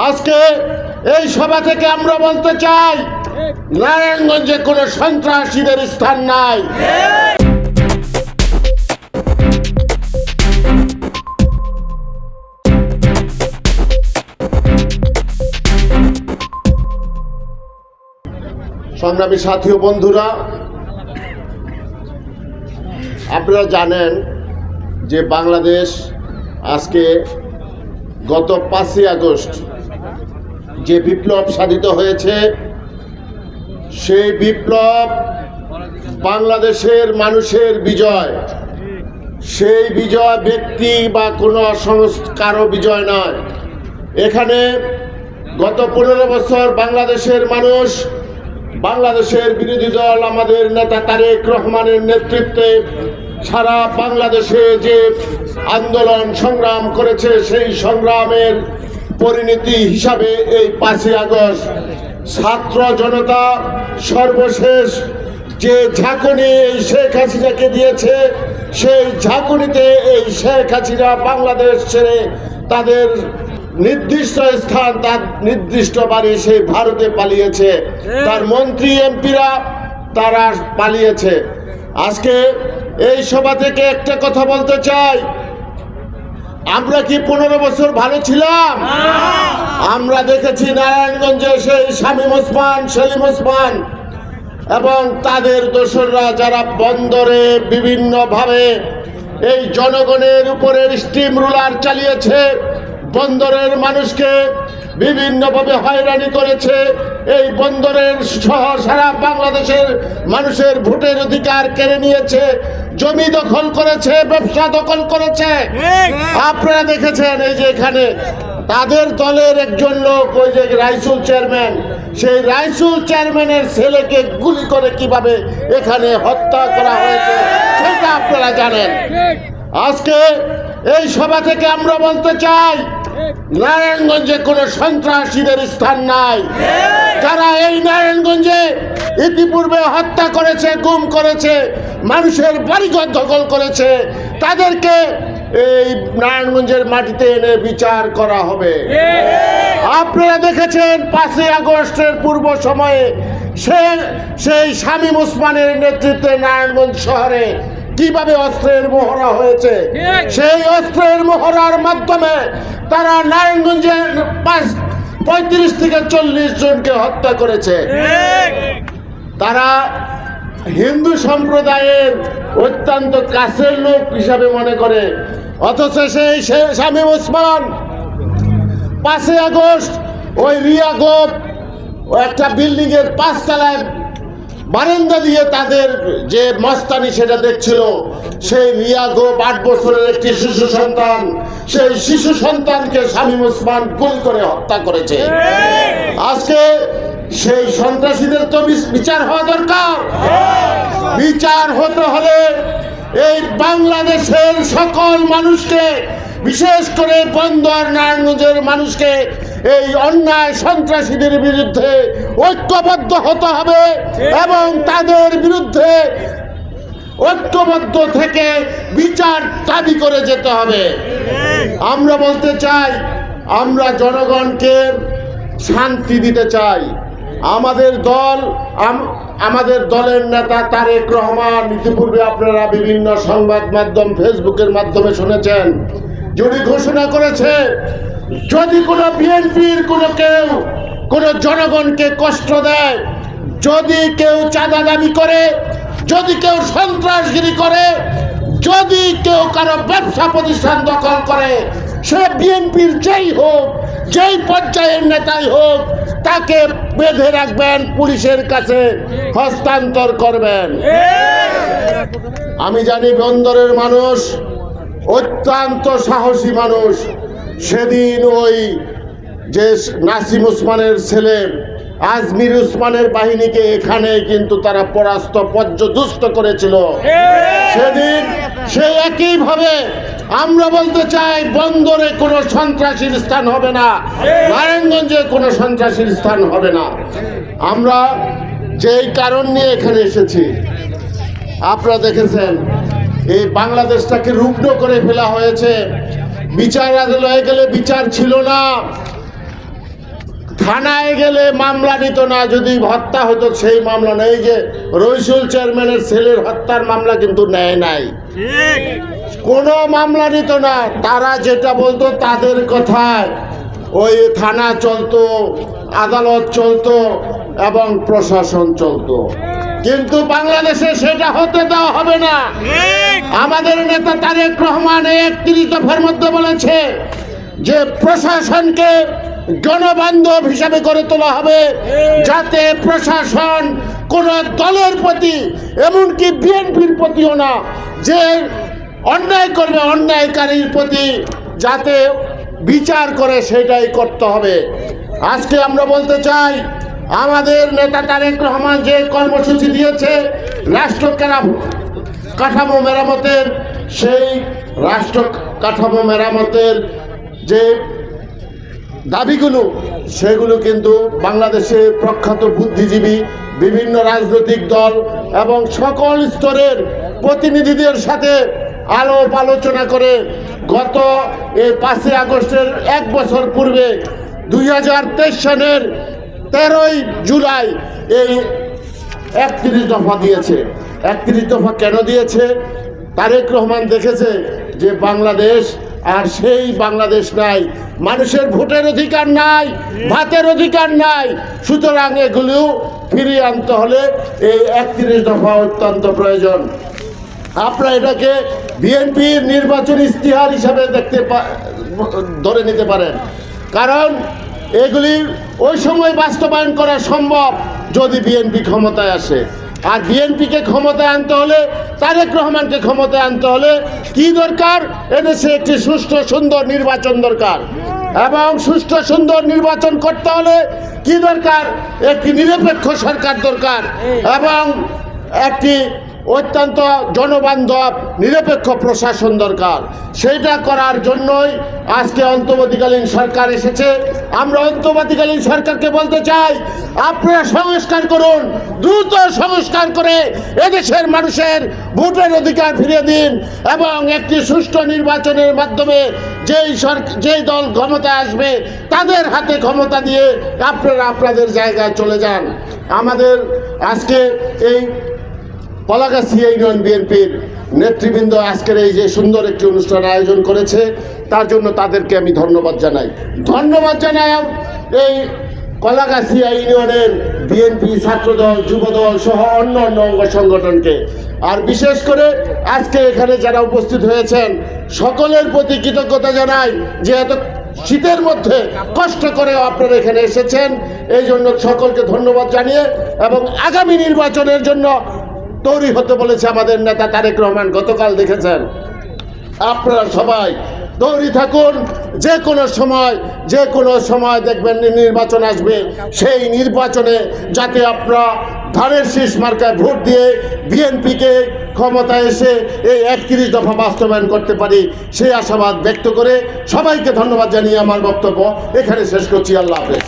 আজকে এই সভা থেকে আমরা বলতে চাই, নারায়ণগঞ্জে কোনো সন্ত্রাসীদের স্থান নাই। সংগ্রামী সাথী ও বন্ধুরা, আপনারা জানেন যে বাংলাদেশ আজকে গত পাঁচই আগস্ট যে বিপ্লব সাধিত হয়েছে, সেই বিপ্লব বাংলাদেশের মানুষের বিজয়। সেই বিজয় ব্যক্তি বা কোনো কারও বিজয় নয়। এখানে গত পনেরো বছর বাংলাদেশের মানুষ, বাংলাদেশের বিরোধী দল আমাদের নেতা তারেক রহমানের নেতৃত্বে সারা বাংলাদেশে যে আন্দোলন সংগ্রাম করেছে, সেই সংগ্রামের পরিণতি হিসাবে এই পাঁচই আগস্ট ছাত্র জনতা সর্বশেষ যে ঝাঁকুনি এই শেখ হাসিনাকে দিয়েছে, সেই ঝাঁকুনিতে এই শেখ হাসিনা বাংলাদেশ ছেড়ে তাদের নির্দিষ্ট স্থান, তার নির্দিষ্ট বাড়ি সেই ভারতে পালিয়েছে। তার মন্ত্রী, এমপিরা তারা পালিয়েছে। আজকে এই সভা থেকে একটা কথা বলতে চাই। আমরা কি পনেরো বছর ভালো ছিলাম? আমরা দেখেছি নারায়ণগঞ্জে সেই শামীম ওসমান সেলিম ওসমান এবং তাদের দোসররা যারা বন্দরে বিভিন্নভাবে এই জনগণের উপরে স্টিম রুলার চালিয়েছে বন্দরের মানুষকে বিভিন্নভাবে হয়রানি করেছে এই বন্দরের সহ সারা বাংলাদেশের মানুষের ভোটের অধিকার কেড়ে নিয়েছে জমি দখল করেছে ব্যবসা দখল করেছে। আপনারা দেখেছেন এই যে এখানে তাদের দলের একজন লোক ওই যে রাইসুল চেয়ারম্যান সেই রাইসুল চেয়ারম্যানের ছেলেকে গুলি করে কীভাবে এখানে হত্যা করা হয়েছে সেটা আপনারা জানেন। আজকে এই সভা থেকে আমরা বলতে চাই নারায়ণগঞ্জে কোনো সন্ত্রাসীদের স্থান নাই। যারা এই নারায়ণগঞ্জে ইতিপূর্বে হত্যা করেছে, গুম করেছে, মানুষের বাড়িঘর দখল করেছে, তাদেরকে এই নারায়ণগঞ্জের মাটিতে এনে বিচার করা হবে। আপনারা দেখেছেন পাঁচই আগস্টের পূর্ব সময়ে সে সেই শামীম ওসমানের নেতৃত্বে নারায়ণগঞ্জ শহরে কীভাবে অস্ত্রের মহড়া হয়েছে? সেই অস্ত্রের মহড়ার মাধ্যমে তারা নারায়ণগঞ্জের পাঁচ পঁয়ত্রিশ থেকে চল্লিশ জনকে হত্যা করেছে। তারা হিন্দু সম্প্রদায়ের অত্যন্ত কাছের লোক হিসাবে মনে করে। অথচ সেই সে- শামীম ওসমান পাঁচই আগস্ট ওই রিয়া গোপ একটা বিল্ডিং এর পাঁচতলায় বারান্দা দিয়ে তাদের যে মাস্তানি সেটা দেখছিল, সেই রিয়া গোপ আট বছরের একটি শিশু সন্তান, সেই শিশু সন্তানকে শামীম ওসমান গুলি করে হত্যা করেছে। আজকে সেই সন্ত্রাসীদের তো বিচার হওয়া দরকার। বিচার হতে হলে এই বাংলাদেশের সকল মানুষকে, বিশেষ করে বন্দর, নারায়ণগঞ্জের মানুষকে এই অন্যায় সন্ত্রাসীদের বিরুদ্ধে ঐক্যবদ্ধ হতে হবে এবং তাদের বিরুদ্ধে ঐক্যবদ্ধ থেকে বিচার দাবি করে যেতে হবে। আমরা বলতে চাই, আমরা জনগণকে শান্তি দিতে চাই। আমাদের দল, আম- আমাদের দলের নেতা তারেক রহমান, ইতিপূর্বে আপনারা বিভিন্ন সংবাদ মাধ্যম ফেসবুকের মাধ্যমে শুনেছেন। যদি ঘোষণা করেছে যদি কোনো বিএনপির কোনো কেউ কোনো জনগণকে কষ্ট দেয়, যদি কেউ চাঁদা দাবি করে, যদি কেউ সন্ত্রাসগিরি করে, যদি কেউ কারও ব্যবসা প্রতিষ্ঠান দখল করে, সে বিএনপির যেই হোক, যেই পর্যায়ের নেতাই হোক, তাকে বেঁধে রাখবেন, পুলিশের কাছে হস্তান্তর করবেন। আমি জানি বন্দরের মানুষ অত্যন্ত সাহসী মানুষ। সেদিন ওই যে নাসিম উসমানের ছেলে আজমির উসমানের বাহিনীকে এখানে কিন্তু তারা পরাস্ত পর্যদুস্ত করেছিল। সেদিন সেই একইভাবে আমরা বলতে চাই, বন্দরে কোনো সন্ত্রাসীর স্থান হবে না, নারায়ণগঞ্জে কোনো সন্ত্রাসীর স্থান হবে না। আমরা যেই কারণ নিয়ে এখানে এসেছি, আপনারা দেখেছেন, এই বাংলাদেশটাকে রুগ্ন করে ফেলা হয়েছে। বিচার আদালয়ে গেলে বিচার ছিল না। থানায় গেলে মামলা নিত না যদি হত্যা হতো সেই মামলা নেই যে রইসুল চেয়ারম্যানের ছেলের হত্যার মামলা কিন্তু নেয় নাই। কোনো মামলা নিত না তারা যেটা বলতো তাদের কথায়। ওই থানা চলতো আদালত চলতো এবং প্রশাসন চলতো। কিন্তু বাংলাদেশে সেটা হতে দেওয়া হবে না। আমাদের নেতা তারেক রহমান এই একত্রিশ দফার মধ্যে বলেছে যে প্রশাসনকে জনবান্ধব হিসাবে গড়ে তোলা হবে যাতে প্রশাসন কোন দলের প্রতি, এমনকি বিএনপির প্রতিও না, যে অন্যায় করবে অন্যায়কারীর প্রতি যাতে বিচার করে সেটাই করতে হবে। আজকে আমরা বলতে চাই, আমাদের নেতা তারেক রহমান যে কর্মসূচি দিয়েছে রাষ্ট্র কাঠামো মেরামতের, সেই রাষ্ট্র কাঠামো মেরামতের যে দাবিগুলো, সেগুলো কিন্তু বাংলাদেশের প্রখ্যাত বুদ্ধিজীবী বিভিন্ন রাজনৈতিক দল এবং সকল স্তরের প্রতিনিধিদের সাথে আলোপ আলোচনা করে গত এই পাঁচই আগস্টের এক বছর পূর্বে দুই সনের তেরোই জুলাই এই একত্রিশ দফা দিয়েছে। একত্রিশ দফা কেন দিয়েছে? তারেক রহমান দেখেছে যে বাংলাদেশ আর সেই বাংলাদেশ নাই। মানুষের ভোটের অধিকার নাই, ভাতের অধিকার নাই। সুতরাং এগুলো ফিরিয়ে আনতে হলে এই একত্রিশ দফা অত্যন্ত প্রয়োজন। আপনারা এটাকে বিএনপির নির্বাচন ইস্তিহার হিসাবে দেখতে ধরে নিতে পারেন। কারণ এগুলি ওই সময় বাস্তবায়ন করা সম্ভব। যদি বিএনপি ক্ষমতায় আসে। আর বিএনপিকে ক্ষমতায় আনতে হলে, তারেক রহমানকে ক্ষমতায় আনতে হলে কি দরকার? এদেশে একটি সুষ্ঠু, সুন্দর নির্বাচন দরকার। এবং সুষ্ঠু, সুন্দর নির্বাচন করতে হলে কি দরকার? একটি নিরপেক্ষ সরকার দরকার। এবং একটি অত্যন্ত জনবান্ধব, নিরপেক্ষ প্রশাসন দরকার। সেইটা করার জন্যই আজকে অন্তর্বর্তীকালীন সরকার এসেছে। আমরা অন্তর্বর্তীকালীন সরকারকে বলতে চাই, আপনারা সংস্কার করুন, দ্রুত সংস্কার করে এদেশের মানুষের ভোটের অধিকার ফিরিয়ে দিন এবং একটি সুষ্ঠু নির্বাচনের মাধ্যমে যেই সরকার যেই দল ক্ষমতায় আসবে, তাদের হাতে ক্ষমতা দিয়ে আপনারা আপনাদের জায়গায় চলে যান। আমাদের আজকে এই পলাগাছি ইউনিয়ন বিএনপির নেতৃবৃন্দ আজকের এই যে সুন্দর একটি অনুষ্ঠান আয়োজন করেছে, তার জন্য তাদেরকে আমি ধন্যবাদ জানাই। ধন্যবাদ জানাই এই কলাগাছিয়া ইউনিয়নের বিএনপি ছাত্রদল, যুবদল সহ অন্য অন্য অঙ্গ সংগঠনকে। আর বিশেষ করে আজকে এখানে যারা উপস্থিত হয়েছেন, সকলের প্রতি কৃতজ্ঞতা জানাই যে এত শীতের মধ্যে কষ্ট করে আপনারা এখানে এসেছেন। এই জন্য সকলকে ধন্যবাদ জানিয়ে এবং আগামী নির্বাচনের জন্য তৈরি হতে বলেছে আমাদের নেতা তারেক রহমান, গতকাল দেখেছেন। আপনারা সবাই তৈরি থাকুন, যে কোনো সময়, যে কোনো সময় দেখবেন নির্বাচন আসবে, সেই নির্বাচনে যাতে আপনারা ধানের শীষ মার্কায় ভোট দিয়ে বিএনপিকে ক্ষমতায় এসে এই একত্রিশ দফা বাস্তবায়ন করতে পারি, সেই আশাবাদ ব্যক্ত করে সবাইকে ধন্যবাদ জানিয়ে আমার বক্তব্য এখানে শেষ করছি। আল্লাহ হাফেজ।